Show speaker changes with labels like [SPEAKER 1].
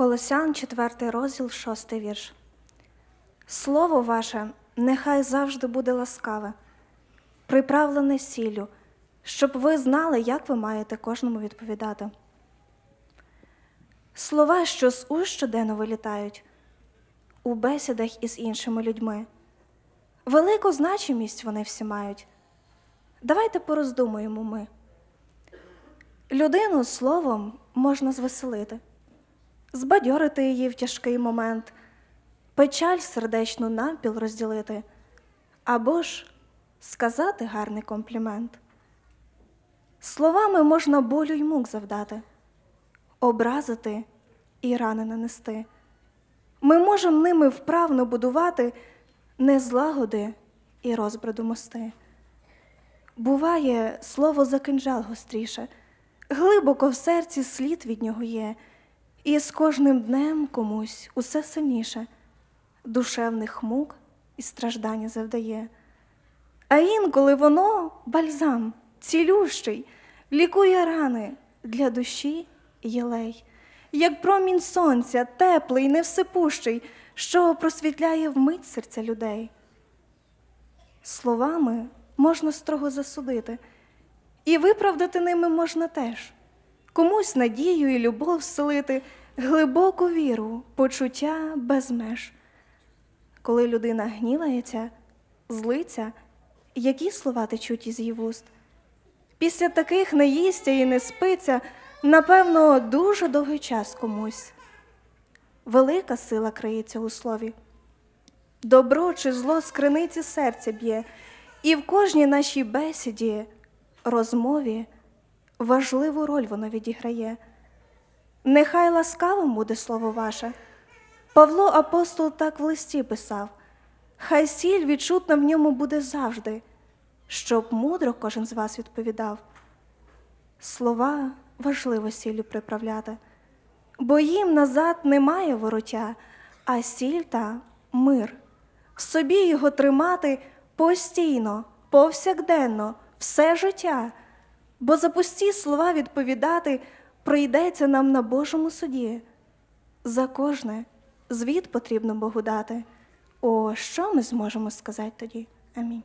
[SPEAKER 1] Колосян, 4 розділ, 6 вірш. Слово ваше нехай завжди буде ласкаве, приправлене сіллю, щоб ви знали, як ви маєте кожному відповідати. Слова, що з уст щоденно вилітають у бесідах із іншими людьми. Велику значимість вони всі мають. Давайте пороздумуємо ми. Людину словом можна звеселити, збадьорити її в тяжкий момент, печаль сердечну навпіл розділити, або ж сказати гарний комплімент. Словами можна болю й мук завдати, образити і рани нанести. Ми можемо ними вправно будувати незлагоди і розбраду мости. Буває, слово за кинджал гостріше, глибоко в серці слід від нього є, і з кожним днем комусь усе сильніше, душевних мук і страждання завдає. А інколи воно бальзам, цілющий, лікує рани для душі єлей, як промінь сонця, теплий, невсипущий, що просвітляє вмить серця людей. Словами можна строго засудити, і виправдати ними можна теж. Комусь надію і любов вселити, глибоку віру, почуття без меж. Коли людина гнівається, злиться, які слова течуть із її вуст. Після таких не їсться і не спиться, напевно, дуже довгий час комусь. Велика сила криється у слові. Добро чи зло з криниці серця б'є, і в кожній нашій бесіді, розмові важливу роль воно відіграє. Нехай ласкавим буде слово ваше. Павло апостол так в листі писав: хай сіль відчутна в ньому буде завжди, щоб мудро кожен з вас відповідав. Слова важливо сіллю приправляти, бо їм назад немає вороття, а сіль та мир. В собі його тримати постійно, повсякденно, все життя, бо за пусті слова відповідати прийдеться нам на Божому суді. За кожне звіт потрібно Богу дати. О, що ми зможемо сказати тоді? Амінь.